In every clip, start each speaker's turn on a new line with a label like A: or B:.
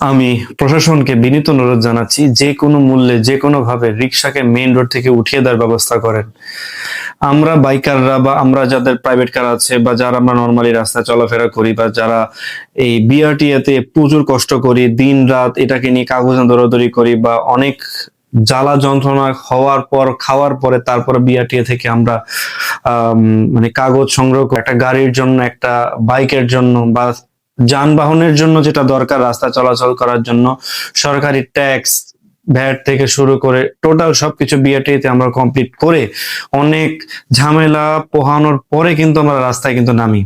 A: আমি প্রশাসনকে বিনীত অনুরোধ জানাচ্ছি যে কোনো মূল্যে যে কোনো ভাবে রিক্সাকে মেইন রোড থেকে উঠিয়ে দেওয়ার ব্যবস্থা করেন। আমরা বাইকাররা বা আমরা যাদের প্রাইভেট কার আছে বা যারা আমরা নর্মালি রাস্তায় চলাফেরা করি বা যারা এই বিআরটিএতে প্রচুর কষ্ট করি দিন রাত এটাকে নিয়ে কাগজ দৌড়াদৌড়ি করি বা অনেক জ্বালা যন্ত্রণা হওয়ার পর খাওয়ার পরে তারপরে বিআরটিএ থেকে আমরা আম, মানে কাগজ সংগ্রহ একটা গাড়ির জন্য একটা বাইকের জন্য বা যানবাহনের জন্য যেটা দরকার রাস্তা চলাচল করার জন্য, সরকারি ট্যাক্স ভ্যাট থেকে শুরু করে টোটাল সবকিছু বিআরটিতে আমরা কমপ্লিট করে অনেক ঝামেলা পোহানোর পরে কিন্তু আমরা রাস্তায় কিন্তু নামি।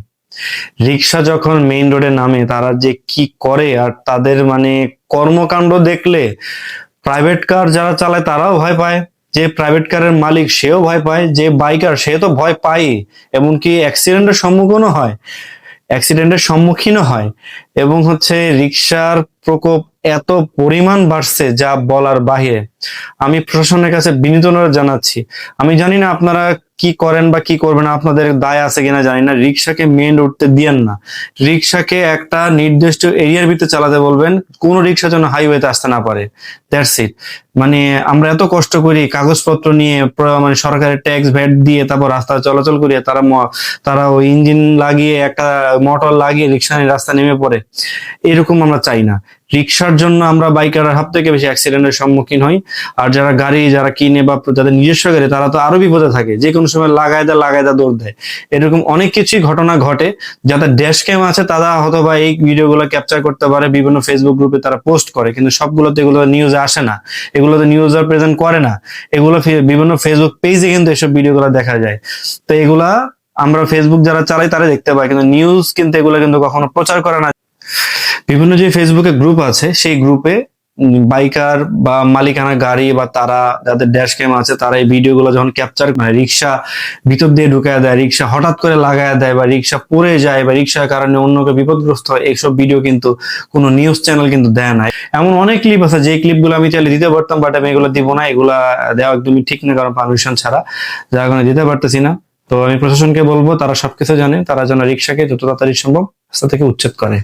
A: রিক্সা যখন মেইন রোডে নামে, তারা যে কি করে আর তাদের মানে কর্মকাণ্ড দেখলে প্রাইভেট কার যারা চালায় তারাও ভয় পায়। যে প্রাইভেট কারের মালিক সেও ভয় পায়, যে বাইকার সে তো ভয় পায় এমনকি অ্যাক্সিডেন্টের সম্মুখীনও হয়। অ্যাক্সিডেন্টের সম্মুখীনও হয় এবং হচ্ছে রিক্সার প্রকোপ এত পরিমাণ বাড়ছে যা বলার বাহিরে। আমি প্রশাসনের কাছে বিনীত অনুরোধ জানাচ্ছি। আমি জানি না আপনারা কি করেন বা কি করবেন, আপনাদের দায় আছে কিনা জানি না। রিক্সাকে মেন রোডতে দিয়েন না। রিক্সাকে একটা নির্দিষ্ট এরিয়ার ভিতরে চালাতে বলবেন, কোন রিক্সা যেন হাইওয়েতে আসতে না পারে। দ্যাটস ইট মানে আমরা এত কষ্ট করি, কাগজপত্র নিয়ে মানে সরকারের ট্যাক্স ভ্যাট দিয়ে, তারপর রাস্তা চলাচল করিয়ে তারা তারা ওই ইঞ্জিন লাগিয়ে, একটা মোটর লাগিয়ে রিক্সা নিয়ে রাস্তা নেমে পড়ে। এরকম আমরা চাই না। রিক্সার জন্য আমরা বাইকার হাত থেকে বেশি অ্যাক্সিডেন্টের সম্মুখীন হই। আর যারা গাড়ি, যারা কিনে বা যাদের নিজস্ব গাড়ি, তারা তো আরও বিপদে থাকে। যে কোনো সময় লাগায় দেয় লাগায় দেয়, দৌড় দেয়। এরকম অনেক কিছুই ঘটনা ঘটে। যাদের ড্যাশ ক্যাম আছে, তারা হয়তো বা এই ভিডিওগুলো ক্যাপচার করতে পারে, বিভিন্ন ফেসবুক গ্রুপে তারা পোস্ট করে। কিন্তু সবগুলোতে এগুলো নিউজে আসে না। এগুলোতে নিউজ আর প্রেজেন্ট করে না। এগুলো বিভিন্ন ফেসবুক পেজে কিন্তু এসব ভিডিওগুলো দেখা যায়। তো এগুলা আমরা ফেসবুক যারা চালাই তারা দেখতে পাই কিন্তু নিউজ কিন্তু এগুলো কিন্তু কখনো প্রচার করে না। বিভিন্ন যে ফেসবুকে গ্রুপ আছে, সেই গ্রুপে বাইকার বা মালিকানা গাড়ি বা তারা, যাদের ড্যাশ ক্যাম আছে, তারা এই ভিডিওগুলো যখন ক্যাপচার করে রিক্সা ভিতর দিয়ে ঢুকায় দেয় রিক্সা হঠাৎ করে লাগায় দেয় বা রিক্সা পড়ে যায় বা রিক্সার কারণে অন্যকে বিপদগ্রস্ত হয়, এইসব ভিডিও কিন্তু কোনো নিউজ চ্যানেল কিন্তু দেয় না। এমন অনেক ক্লিপ আছে যে ক্লিপগুলো আমি চাইলে দিতে পারতাম বাট আমি এগুলো দিব না, এগুলা দেওয়া একদমই ঠিক না, কারণ পারমিশন ছাড়া। যার কারণে দিতে পারতেছি না। তো আমি প্রশাসনকে বলব, তারা সবকিছু জানে, তারা যেন রিক্সাকে যত তাড়াতাড়ি সম্ভব রাস্তা থেকে উচ্ছেদ করে।